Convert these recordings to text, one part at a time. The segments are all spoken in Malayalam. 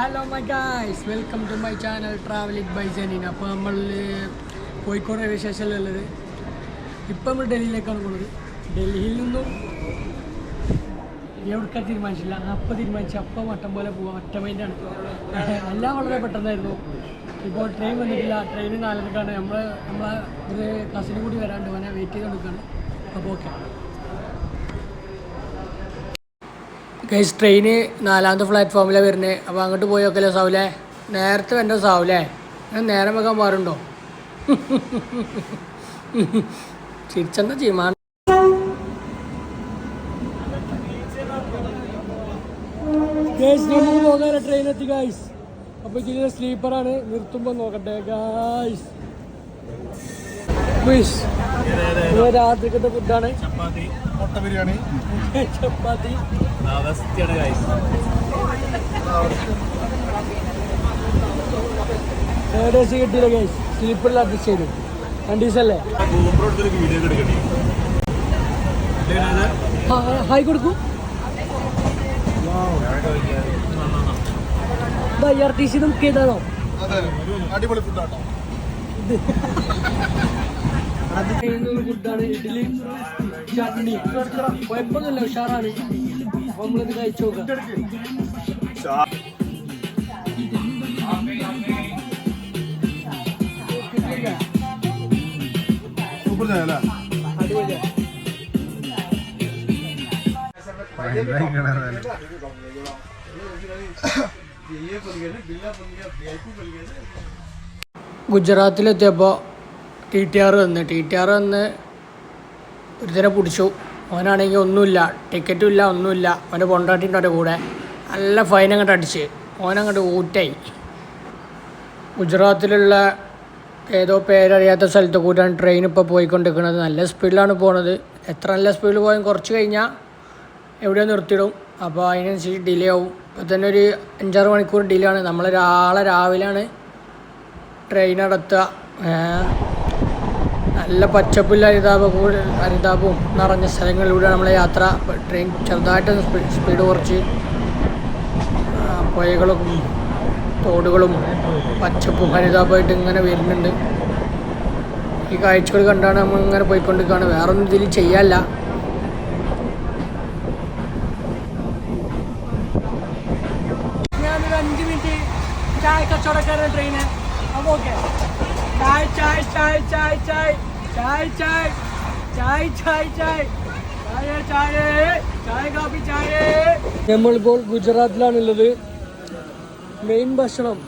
Hello my guys welcome to my channel travelling by Janeen അപ്പോൾ നമ്മൾ കോഴിക്കോട് റെയിൽവേ സ്റ്റേഷനിലുള്ളത് ഇപ്പം നമ്മൾ ഡൽഹിയിലേക്കാണ് പോകുന്നത് ഡൽഹിയിൽ നിന്നും എവിടേക്കാ തീരുമാനിച്ചില്ല. അപ്പം തീരുമാനിച്ചു. അപ്പം വട്ടം പോലെ പോവാം. ഒറ്റ മൈൻഡാണ് എല്ലാം വളരെ പെട്ടെന്നായിരുന്നു. ഇപ്പോൾ ട്രെയിൻ വന്നിട്ടില്ല. ട്രെയിൻ നാലരക്കാണ്. നമ്മൾ നമ്മളെ ഒരു കസിനും കൂടി വരാണ്ട്. അവനെ വെയിറ്റ് ചെയ്ത് കൊടുക്കുകയാണ് അപ്പോൾ ഓക്കെ ഗൈസ് ട്രെയിന് നാലാമത്തെ പ്ലാറ്റ്ഫോമിലാണ് വരുന്നത് അപ്പോൾ അങ്ങോട്ട് പോയി നോക്കല്ലേ സാവൂലേ? നേരത്തെ വരണ്ട സാവൂലേ? ഞാൻ നേരം വെക്കാൻ പാടുണ്ടോ? നമുക്ക് പോകാനോ ട്രെയിൻ എത്തി ഗൈസ് അപ്പോൾ ഇതിലെ സ്ലീപ്പറാണ് നിർത്തുമ്പോൾ നോക്കട്ടെ വിഷ് രാത്രിക്കത്തെ ഫുഡാണ് ചപ്പാത്തി മുട്ട ബിരിയാണി. ചപ്പാത്തി. അവസ്ഥയാണ് ഏകദേശം കിട്ടിയില്ല ഗൈസ് സ്ലീപ്പറിൽ അഡ്ജസ്റ്റ് ചെയ്തു. രണ്ട് ദിവസമല്ലേ ഹായ് കൊടുക്കൂ. ഐ ആർ ടി സി നമുക്ക് ഇതാണോ അടിപൊളി ഫുഡാണോ അത് ഒരു ഫുഡാണ് ഇഡ്ഡലി ചട്നി. കുഴപ്പമൊന്നുമില്ല ഉഷാറാണ്. അപ്പൊ നമ്മളിത് കഴിച്ചു നോക്കാം. ഗുജറാത്തിലെത്തിയപ്പോ ഗുജറാത്തിലെത്തിയപ്പോൾ ടി ടി ആർ വന്ന്. ടി ടി ആർ വന്ന് ഒരുത്തരെ പിടിച്ചു. അവനാണെങ്കിൽ ഒന്നുമില്ല ടിക്കറ്റും ഇല്ല ഒന്നുമില്ല. അവന്റെ പൊണ്ടാട്ടിന്റെ അവന്റെ കൂടെ. നല്ല ഫൈൻ അങ്ങോട്ട് അടിച്ച്. ഓനങ്ങോട്ട് ഊറ്റായി. ഗുജറാത്തിലുള്ള ഏതോ പേരറിയാത്ത സ്ഥലത്ത് കൂട്ടാണ് ട്രെയിൻ ഇപ്പോൾ പോയിക്കൊണ്ടിരിക്കുന്നത്. നല്ല സ്പീഡിലാണ് പോണത്. എത്ര നല്ല സ്പീഡിൽ പോയാൽ കുറച്ച് കഴിഞ്ഞാൽ എവിടെയോ നിർത്തിയിടും. അപ്പോൾ അതിനനുസരിച്ച് ഡിലേ ആവും. ഇപ്പോൾ തന്നെ ഒരു അഞ്ചാറ് മണിക്കൂർ ഡിലേ ആണ്. നമ്മൾ നാളെ രാവിലെയാണ് ട്രെയിൻ നടത്തുക. നല്ല പച്ചപ്പുല്ല ഹരിതാപ ഹരിതാപവും നിറഞ്ഞ സ്ഥലങ്ങളിലൂടെ നമ്മളെ യാത്ര. ട്രെയിൻ ചെറുതായിട്ട് സ്പീഡ് കുറച്ച് പുഴകളും തോടുകളും പച്ചപ്പും ഹരിതാപമായിട്ട് ഇങ്ങനെ വരുന്നുണ്ട്. ഈ കാഴ്ചകൾ കണ്ടാണ് നമ്മൾ ഇങ്ങനെ പോയിക്കൊണ്ടിരിക്കുകയാണ്. വേറെ ഒന്നും ഇതിൽ ചെയ്യാല്ല ഞാനൊരു അഞ്ച് മിനിറ്റ് ചായ കച്ചവടക്കാരുടെ ട്രെയിന്. അപ്പോൾ ഓക്കെ. ചായ ചായ ചായ ചായ ചായ. ചായ ചായ. ചായ ചായ ചായ. ചായ ചായ. ചായ കാപ്പി ചായ. നമ്മളിപ്പോൾ ഗുജറാത്തിലാണുള്ളത്. മെയിൻ ഭക്ഷണം.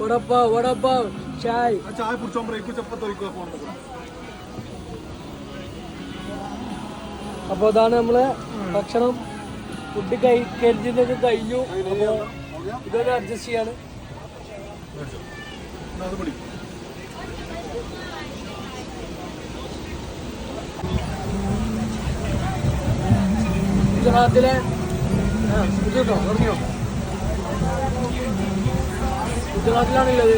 വടപ്പാവ് വടപ്പാവ് ചായ്. ചായ കുടിച്ചോ ബ്രേക്ക് ചപ്പത്ത് ഒഴിക്കുക ഫോൺ അപ്പോൾ അതാണ് നമ്മളെ ഭക്ഷണം. ഫുഡ് കൈ കരുതിയതൊക്കെ കഴിഞ്ഞു. ഇതൊക്കെ അഡ്ജസ്റ്റ് ചെയ്യാണ്. ഗുജറാത്തിലെ കേട്ടോ തുടങ്ങിയോ ഗുജറാത്തിലാണുള്ളത്.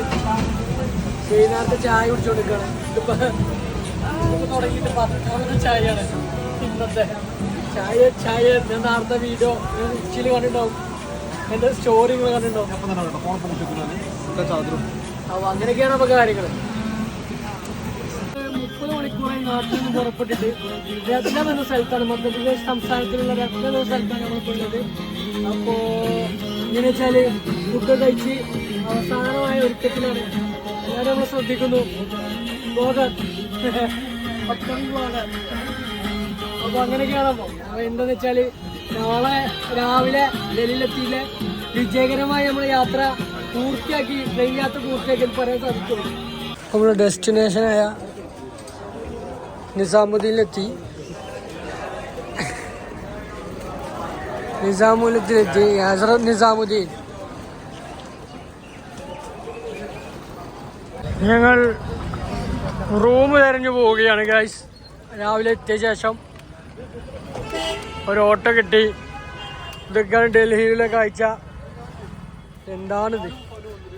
ചായ കുടിച്ചുകൊടുക്കുകയാണ് ഇതിപ്പോൾ തുടങ്ങിയിട്ട് പത്തൊമ്പത് ചായയാണ് ഇന്നത്തെ. ചായ ചായ ഞാൻ നേരത്തെ വീഡിയോ ഞാൻ കണ്ടിട്ടുണ്ടാവും. എന്റെ സ്റ്റോറികൾ കണ്ടിട്ടുണ്ടാവും. അപ്പോൾ അങ്ങനെയൊക്കെയാണ് അപ്പൊ കാര്യങ്ങൾ. നാട്ടിൽ നിന്ന് പുറപ്പെട്ടിട്ട് രത്നം എന്ന സ്ഥലത്താണ് മധ്യപ്രദേശ് സംസ്ഥാനത്തിലുള്ള രത്നം എന്ന സ്ഥലത്താണ് നമ്മൾ പോയത് അപ്പോൾ എങ്ങനെ വെച്ചാൽ ഫുഡ് കഴിച്ച് അവസാനമായ ഒരുക്കത്തിലാണ്. ഞാൻ നമ്മൾ ശ്രദ്ധിക്കുന്നു. അപ്പോൾ അങ്ങനെയൊക്കെയാണ് അപ്പൊ അപ്പൊ എന്താന്ന് വെച്ചാൽ നാളെ രാവിലെ ഡൽഹിയിലെത്തിയില്ല. വിജയകരമായി നമ്മൾ യാത്ര പൂർത്തിയാക്കി ട്രെയിൻ യാത്ര പൂർത്തിയാക്കി പറയാൻ സാധിക്കും നമ്മുടെ ഡെസ്റ്റിനേഷനായ നിസാമുദ്ദീനിലെത്തി. നിസാമുദ്ദീനിലെത്തി. ഹസറത് നിസാമുദ്ദീൻ. ഞങ്ങൾ റൂം തിരഞ്ഞു പോവുകയാണ് ഗൈസ് രാവിലെ എത്തിയ ശേഷം ഒരു ഓട്ടോ കിട്ടി. ഇതൊക്കെയാണ് ഡൽഹിയിലെ കാഴ്ച. എന്താണിത്?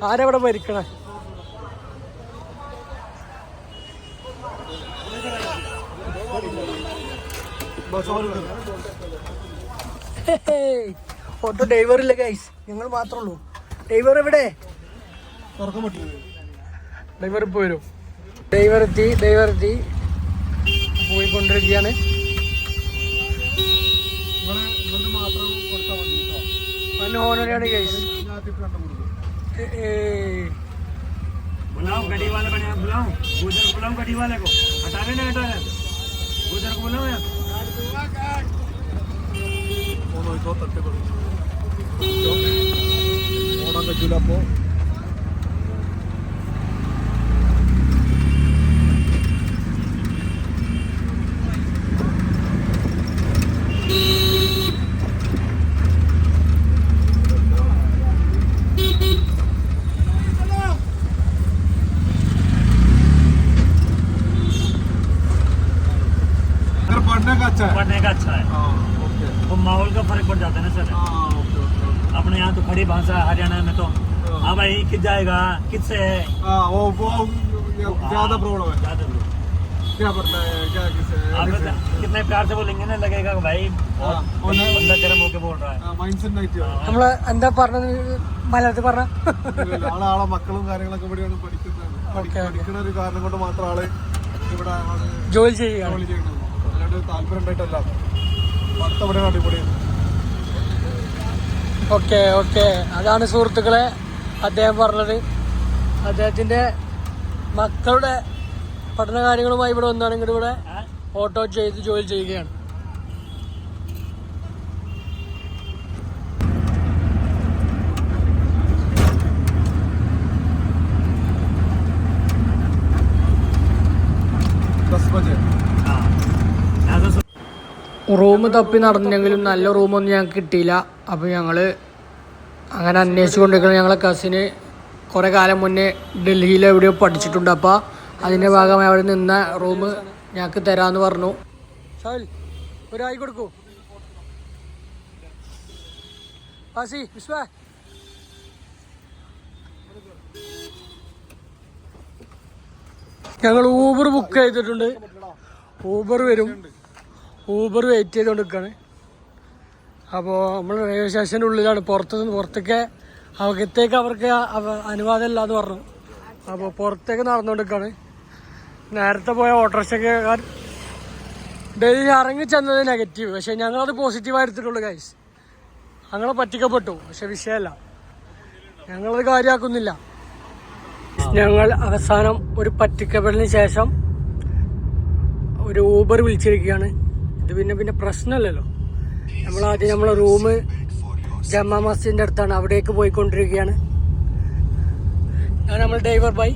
ആരെവിടെ മരിക്കണേ ഓട്ടോ ഡ്രൈവർ ഇല്ല ഗൈസ് ഞങ്ങൾ മാത്രമേ ഉള്ളൂ. ഡ്രൈവർ എവിടെ? ഡ്രൈവർ ഇപ്പൊ വരും. ഡ്രൈവർ എത്തി ഡ്രൈവർ എത്തി. പോയിക്കൊണ്ടിരിക്കുകയാണ്. ഓനോരാണ് ഗൈസ് बुलाओ गड्डी वाले बुलाओ गुजर बुलाओ गड्डी वाले को हटाने हटाने को ഓൺ നോക്കോ തട്ടിപ്പെടും ഓടാൻ പറ്റൂല അപ്പോ जाएगा किससे है हाँ वो वो ज्यादा प्रॉब्लम है ज्यादा लोग। क्या पढ़ना है क्या किसे आप बता- कितने प्यार से बोलेंगे ना लगेगा कि भाई हाँ, बहुत और ना- बंदा गर्म होके बोल रहा है മൈൻഡ് സെറ്റ് ആയിട്ട് നമ്മള് എന്താ പറഞ്ഞത് മലയാളത്തിൽ പറഞ്ഞ ആളെ ആളെ മക്കളും കാര്യങ്ങളൊക്കെ ഇവിടെയാണ് പഠിക്കുന്നത് പഠി- ഓക്കേ, ഓക്കേ. പഠിക്കുന്ന ഒരു കാരണം കൊണ്ട് മാത്രം ആള് ഇവിടെ ആണ് ജോലി ചെയ്യുകയാണ് ജോലി ചെയ്യുന്നത് അല്ലാണ്ട് താല്പര്യം ഉണ്ടായിട്ടല്ല പഠിത്തം ഇവിടെ അടിപൊളിയാണ് ഓക്കെ ഓക്കെ അതാണ് സുഹൃത്തുക്കളെ അദ്ദേഹം പറഞ്ഞത് അദ്ദേഹത്തിന്റെ മക്കളുടെ പഠന കാര്യങ്ങളുമായി ഇവിടെ വന്നാണെങ്കിൽ ഇവിടെ ഓട്ടോ ചെയ്ത് ജോലി ചെയ്യുകയാണ്. റൂം തപ്പി നടന്നെങ്കിലും നല്ല റൂമൊന്നും ഞങ്ങൾക്ക് കിട്ടിയില്ല. അപ്പോൾ ഞങ്ങൾ അങ്ങനെ അന്വേഷിച്ചു കൊണ്ടിരിക്കുന്നത് ഞങ്ങളെ കസിന് കുറേ കാലം മുന്നേ ഡൽഹിയിൽ എവിടെയോ പഠിച്ചിട്ടുണ്ട്. അപ്പോൾ അതിന്റെ ഭാഗമായി അവിടെ നിന്ന റൂം ഞങ്ങൾക്ക് തരാമെന്ന് പറഞ്ഞു. ഒരായി കൊടുക്കൂ. പാസി ഞങ്ങൾ ഊബർ ബുക്ക് ചെയ്തിട്ടുണ്ട്. ഊബർ വരും. ഊബർ വെയിറ്റ് ചെയ്തുകൊണ്ട് നിൽക്കുകയാണ് അപ്പോൾ നമ്മൾ റെയിൽവേ സ്റ്റേഷന്റെ ഉള്ളിലാണ്. പുറത്ത് നിന്ന് പുറത്തേക്ക് അകത്തേക്ക് അവർക്ക് അനുവാദം എന്ന് പറഞ്ഞു. അപ്പോൾ പുറത്തേക്ക് നടന്നുകൊണ്ടിരിക്കുകയാണ് നേരത്തെ പോയ ഓട്ടോറിക്ഷക്കാർ ഡൽഹി ഇറങ്ങി ചെന്നത് നെഗറ്റീവ് പക്ഷേ ഞങ്ങളത് പോസിറ്റീവായി എടുത്തിട്ടുള്ളൂ ഗൈസ് ഞങ്ങൾ പറ്റിക്കപ്പെട്ടു. പക്ഷെ വിഷയമല്ല. ഞങ്ങളത് കാര്യമാക്കുന്നില്ല. ഞങ്ങൾ അവസാനം ഒരു പറ്റിക്കപ്പെടലിന് ശേഷം ഒരു ഊബർ വിളിച്ചിരിക്കുകയാണ്. ഇത് പിന്നെ പിന്നെ പ്രശ്നമല്ലല്ലോ. നമ്മൾ ആദ്യം നമ്മളെ റൂം ജമാ മസ്ജിദിന്റെ അടുത്താണ്. അവിടേക്ക് പോയിക്കൊണ്ടിരിക്കുകയാണ്. ഞാൻ നമ്മൾ ഡ്രൈവർ ബൈ.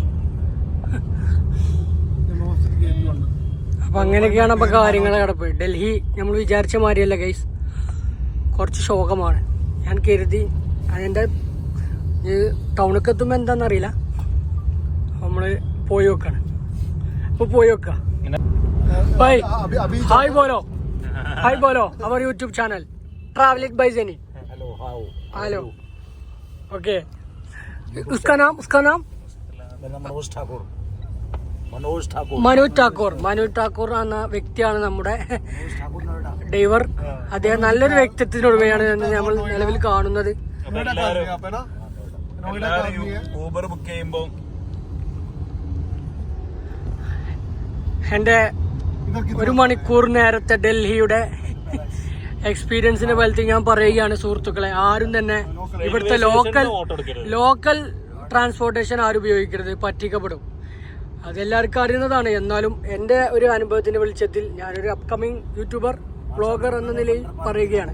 അപ്പം അങ്ങനെയൊക്കെയാണ് അപ്പോൾ കാര്യങ്ങൾ കിടപ്പ് ഡൽഹി നമ്മൾ വിചാരിച്ച മാതിരിയല്ല ഗൈസ് കുറച്ച് ശോകമാണ്. ഞാൻ കരുതി അതിന്റെ ഈ ടൗണിലേക്ക് എത്തുമ്പോൾ എന്താണെന്നറിയില്ല നമ്മൾ പോയി വെക്കാണ്. അപ്പോൾ പോയി വെക്കാം. ബൈ. ഹായ് പോലോ हाय बोलो हाय बोलो हमारे YouTube channel travelling by Jenny hello how hello okay उसका नाम उसका नाम मेरा नाम मनोज ठाकुर मनोज ठाकुर മനോജ് ടാക്കൂർ മനോജ് ടാക്കൂർ എന്ന വ്യക്തിയാണ് നമ്മുടെ मनोज ठाकुर नोएडा ഡ്രൈവർ അദ്ദേഹം നല്ലൊരു വ്യക്തിത്വത്തിനുടമയാണ് എന്ന് നമ്മൾ നിലവിൽ കാണുന്നത് नोएडा का आदमी है आप है ना नोएडा का आदमी है ഊബർ ബുക്ക് ചെയ്യുമ്പോൾ എൻ്റെ इधर कितना ഒരു മണിക്കൂർ നേരത്തെ ഡൽഹിയുടെ എക്സ്പീരിയൻസിനെ ഫലത്തിൽ ഞാൻ പറയുകയാണ് സുഹൃത്തുക്കളെ. ആരും തന്നെ ഇവിടുത്തെ ലോക്കൽ ലോക്കൽ ട്രാൻസ്പോർട്ടേഷൻ ആരും ഉപയോഗിക്കരുത് പറ്റിക്കപ്പെടും. അതെല്ലാവർക്കും അറിയുന്നതാണ്. എന്നാലും എന്റെ ഒരു അനുഭവത്തിന്റെ വെളിച്ചത്തിൽ ഞാനൊരു അപ്കമിങ് യൂട്യൂബർ ബ്ലോഗർ എന്ന നിലയിൽ പറയുകയാണ്.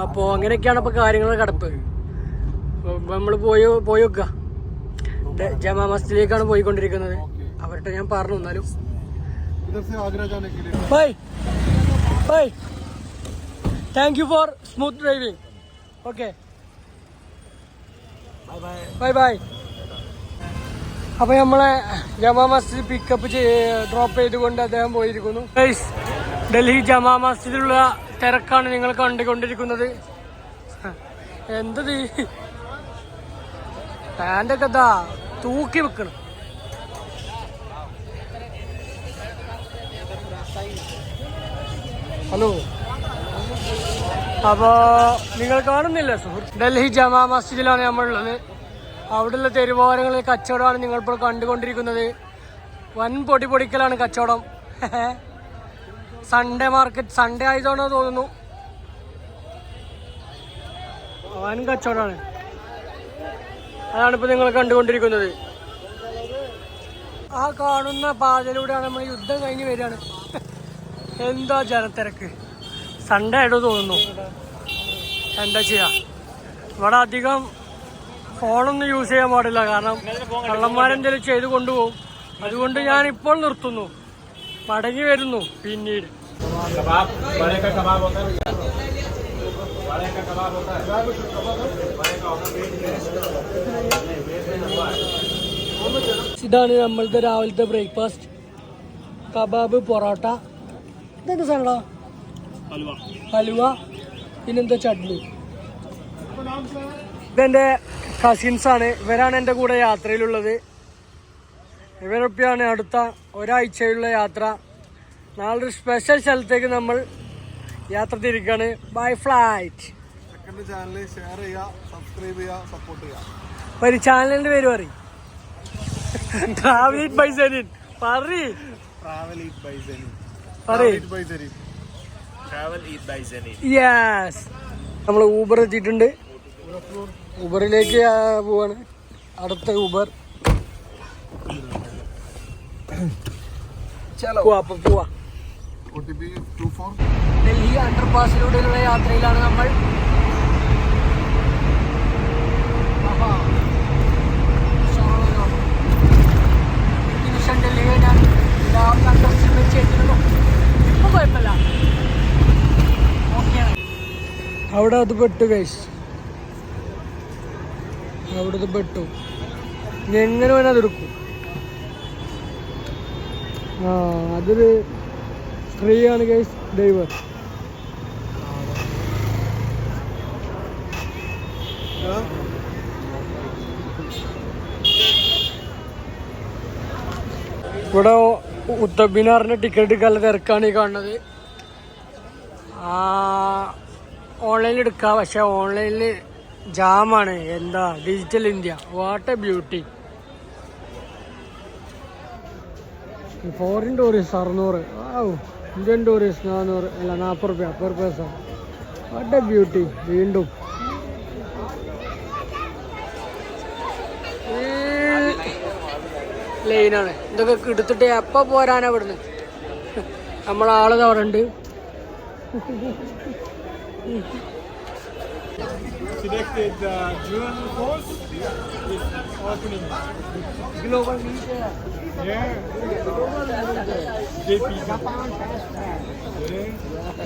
അപ്പോൾ അങ്ങനെയൊക്കെയാണ് ഇപ്പോൾ കാര്യങ്ങൾ കിടപ്പ്. നമ്മൾ പോയി പോയി വെക്കുക ഡ- ജമാ മസ്ജിദിലേക്കാണ് പോയിക്കൊണ്ടിരിക്കുന്നത്. അവരുടെ ഞാൻ പറഞ്ഞു എന്നാലും इधर से आगरा जाने के लिए bye bye thank you for smooth driving okay bye bye അപ്പോൾ നമ്മളെ ജമാ മസ്ജിദ് പിക്കപ്പ് ഡ്രോപ്പ് ചെയ്തുകൊണ്ട് അദ്ദേഹം പോയിരിക്കുന്നു ഗൈസ് ഡൽഹി ജമാ മസ്ജിദിലുള്ള തിരക്കാണ് നിങ്ങൾ കണ്ടുകൊണ്ടിരിക്കുന്നത് എന്തത് പാൻ്റൊക്കെ എന്താ തൂക്കി വെക്കണം ഹലോ. അപ്പോൾ നിങ്ങൾ കാണുന്നില്ല സുഹൃത്ത്? ഡൽഹി ജമാ മസ്ജിദിലാണ് നമ്മളുള്ളത്. അവിടെയുള്ള തെരുവോരങ്ങളിൽ കച്ചവടമാണ് നിങ്ങളിപ്പോൾ കണ്ടുകൊണ്ടിരിക്കുന്നത്. വൻ പൊടി പൊടിക്കലാണ് കച്ചവടം. സൺഡേ മാർക്കറ്റ് സൺഡേ ആയതാണോ തോന്നുന്നു. വൻ കച്ചവടമാണ്. അതാണ് ഇപ്പോൾ നിങ്ങൾ കണ്ടുകൊണ്ടിരിക്കുന്നത്. ആ കാണുന്ന പാതയിലൂടെയാണ് നമ്മൾ യുദ്ധം കഴിഞ്ഞ് വരികയാണ്. എന്താ ജനത്തിരക്ക്? സൺഡേ ആയിട്ട് തോന്നുന്നു. എന്താ ചെയ്യാ? ഇവിടെ അധികം ഫോണൊന്നും യൂസ് ചെയ്യാൻ പാടില്ല. കാരണം കള്ളന്മാരെന്തെങ്കിലും ചെയ്ത് കൊണ്ടുപോകും. അതുകൊണ്ട് ഞാൻ ഇപ്പോൾ നിർത്തുന്നു. മടങ്ങി വരുന്നു പിന്നീട്. ഇതാണ് നമ്മളുടെ രാവിലത്തെ ബ്രേക്ക്ഫാസ്റ്റ് കബാബ് പൊറോട്ട. ഇതെന്താ സാധനടാ ഹലുവ. പിന്നെന്താ ചട്നി? ഇതെന്റെ കസിൻസ് ആണ്. ഇവരാണ് എന്റെ കൂടെ യാത്രയിലുള്ളത്. ഇവരൊപ്പിയാണ് അടുത്ത ഒരാഴ്ചയുള്ള യാത്ര. നാളൊരു സ്പെഷ്യൽ സ്ഥലത്തേക്ക് നമ്മൾ യാത്ര തിരിക്കുകയാണ് by flight channel share subscribe support ഒരു ചാനലിന്റെ പേര് പറയും. ട്രാവൽ ബൈ സെനിൻ പറ ട്രാവൽ ബൈ സെനിൻ യെസ് നമ്മൾ ഊബർ എത്തിയിട്ടുണ്ട്. ഊബറിലേക്ക് പോവാണ്. അടുത്ത ഊബർ ഡൽഹി അണ്ടർ പാസിലൂടെയുള്ള യാത്രയിലാണ് നമ്മൾ. ഡൽഹി ഞാൻ രാവിലെ അണ്ടർ അവിടെ അത് പെട്ടു കൈസ് അവിടെ അത് പെട്ടു. എങ്ങനെ വേണം അതെടുക്കും ആ അതൊരു സ്ത്രീയാണ് കൈസ് ഡ്രൈവർ ഇവിടെ ഉത്തബിനാറിന്റെ ടിക്കറ്റ് എടുക്കാനുള്ള തിരക്കാണ് ഈ കാണുന്നത്. ഓൺലൈനിൽ എടുക്കാം. പക്ഷെ ഓൺലൈനിൽ ജാമാണ്. എന്താ? Digital India what a beauty foreign tourist അറുന്നൂറ് ഇന്ത്യൻ ടൂറിസ്റ്റ് നാനൂറ്. അല്ല നാൽപ്പത് റുപ്യ. Per person what a beauty വീണ്ടും. ലൈനാണ് ഇതൊക്കെ എടുത്തിട്ട് എപ്പോൾ പോരാനാണ് ഇവിടുന്ന്? നമ്മളാളത് അവിടെ ഉണ്ട് Selected the June 4th is opening. Yeah. JP.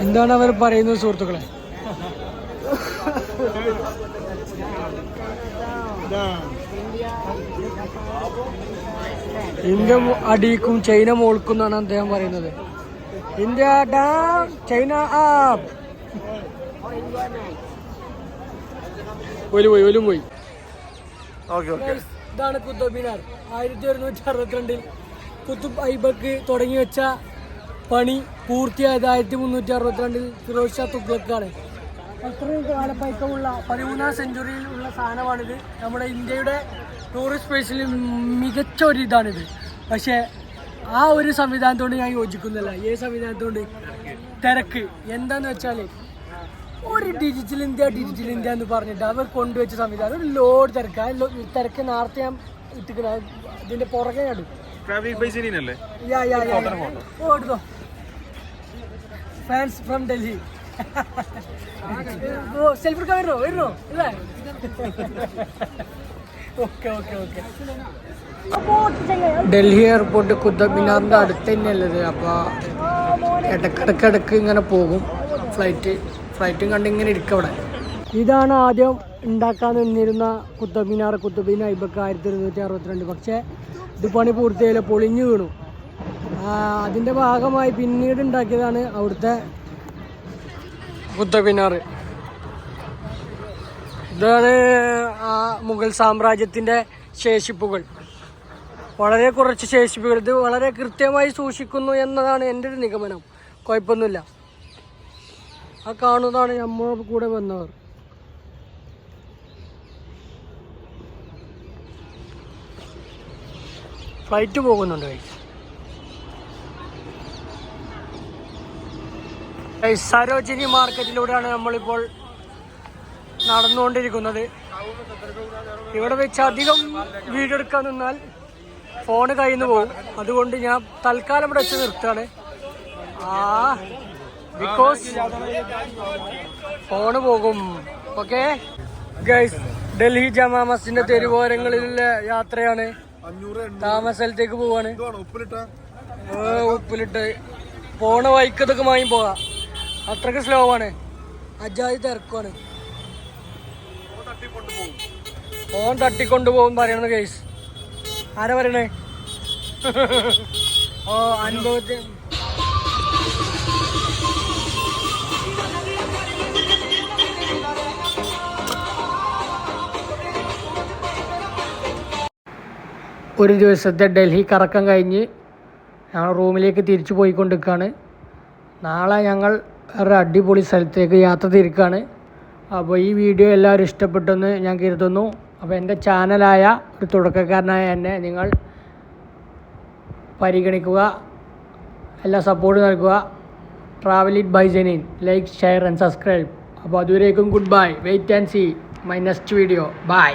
എന്താണ് അവർ പറയുന്നത് സുഹൃത്തുക്കളെ. ഇന്ത്യ അടിക്കും ചൈന മോൾക്കും എന്നാണ് അദ്ദേഹം പറയുന്നത് ഇന്ത്യ ഡാം ചൈന ആപ്പ് പോയി പോയി. ഇതാണ് കുത്തബ് മിനാർ. ആയിരത്തി ഒരുന്നൂറ്റി അറുപത്തിരണ്ടിൽ കുത്തുബ് ഐബക്ക് തുടങ്ങി വെച്ച പണി പൂർത്തിയായത് ആയിരത്തി മുന്നൂറ്റി അറുപത്തിരണ്ടിൽ ഫിറോസ് ഷാ തുഗ്ലക്കാണ്. അത്രയും കാലപ്പയക്കമുള്ള പതിമൂന്നാം സെഞ്ചുറിയിൽ ഉള്ള സാധനമാണിത്. നമ്മുടെ ഇന്ത്യയുടെ ടൂറിസ്റ്റ് പ്ലേസിൽ മികച്ച ഒരു ഇതാണിത്. പക്ഷേ ആ ഒരു സംവിധാനത്തോട് ഞാൻ യോജിക്കുന്നില്ല. ഏത് സംവിധാനത്തോട് തിരക്ക്. എന്താന്ന് വെച്ചാൽ ഒരു ഡിജിറ്റൽ ഇന്ത്യ ഡിജിറ്റൽ ഇന്ത്യ എന്ന് പറഞ്ഞിട്ട് അവർ കൊണ്ടുവച്ച സംവിധാനം. ഒരു ലോഡ് തിരക്ക്. ആ തിരക്ക് നേരത്തെ ഞാൻ ഇട്ടിക്കണ ഇതിന്റെ പുറകെ കണ്ടു fans from Delhi oh selfie എടുക്കാൻ വരുന്നോ? വരുന്നോ? ഇല്ലേ? Okay okay okay Delhi airport Qutub മിനാറിന്റെ അടുത്ത് തന്നെയല്ലത് അപ്പോൾ ഇടക്കിടക്കിടക്ക് ഇങ്ങനെ പോകും ഫ്ലൈറ്റ് ഫ്ലൈറ്റും കണ്ട് ഇങ്ങനെ ഇരിക്കും അവിടെ. ഇതാണ് ആദ്യം ഉണ്ടാക്കാൻ നിന്നിരുന്ന കുത്തബ്മിനാർ കുത്തബീൻ ഐബക്ക് ആയിരത്തി ഇരുന്നൂറ്റി അറുപത്തിരണ്ട് പക്ഷേ ഇത് പണി പൂർത്തിയായില്ല പൊളിഞ്ഞു വീണു. അതിന്റെ ഭാഗമായി പിന്നീട് ഉണ്ടാക്കിയതാണ് അവിടുത്തെ കുത്തബ്മിനാർ. ഇതാണ് ആ മുഗൾ സാമ്രാജ്യത്തിന്റെ ശേഷിപ്പുകൾ. വളരെ കുറച്ച് ശേഷിപ്പുകൾ. ഇത് വളരെ കൃത്യമായി സൂക്ഷിക്കുന്നു എന്നതാണ് എന്റെ ഒരു നിഗമനം. കുഴപ്പമൊന്നുമില്ല. ആ കാണുന്നതാണ് നമ്മളെ കൂടെ വന്നവർ. ഫ്ലൈറ്റ് പോകുന്നുണ്ട്. Guys, സരോജിനി മാർക്കറ്റിലൂടെയാണ് നമ്മളിപ്പോൾ നടന്നുകൊണ്ടിരിക്കുന്നത്. ഇവിടെ വെച്ച് അധികം വീഡിയോ എടുക്കാൻ നിന്നാൽ ഫോണ് കയ്യിൽ നിന്ന് പോകും. അതുകൊണ്ട് ഞാൻ തൽക്കാലം ഇവിടെ വെച്ച് നിർത്തുകയാണ്. ആ ബിക്കോസ് ഫോണ് പോകും. ഓക്കെ ഗൈസ് ഡൽഹി ജമാ മസ്ജിന്റെ തെരുവോരങ്ങളിലെ യാത്രയാണ്. അഞ്ഞൂറ് എണ്ണൂറ്. താമസ സ്ഥലത്തേക്ക് പോവാണ്. ഉപ്പിലിട്ട? പോണ വൈക്കതൊക്കെ വാങ്ങി പോവാ അത്രയ്ക്ക് സ്ലോ ആണ്. അജാതി തിരക്കുവാണ്. തട്ടിക്കൊണ്ട് പോകും. ഫോൺ പറയണത് കേസ് ആരാ പറയണേ? ഓ അനുഭവത്തിൽ ഒരു ദിവസത്തെ ഡൽഹി കറക്കം കഴിഞ്ഞ് ഞങ്ങൾ റൂമിലേക്ക് തിരിച്ചു പോയിക്കൊണ്ടിരിക്കുകയാണ്. നാളെ ഞങ്ങൾ ഒരു അടിപൊളി സ്ഥലത്തേക്ക് യാത്ര തിരിക്കുകയാണ്. അപ്പോൾ ഈ വീഡിയോ എല്ലാവരും ഇഷ്ടപ്പെട്ടെന്ന് ഞാൻ കരുതുന്നു. അപ്പോൾ എന്റെ ചാനലായ ഒരു തുടക്കക്കാരനായ എന്നെ നിങ്ങൾ പരിഗണിക്കുക എല്ലാ സപ്പോർട്ടും നൽകുക. Travel it by Janin like share and subscribe അപ്പോൾ അതുവരേക്കും goodbye wait and see my next video bye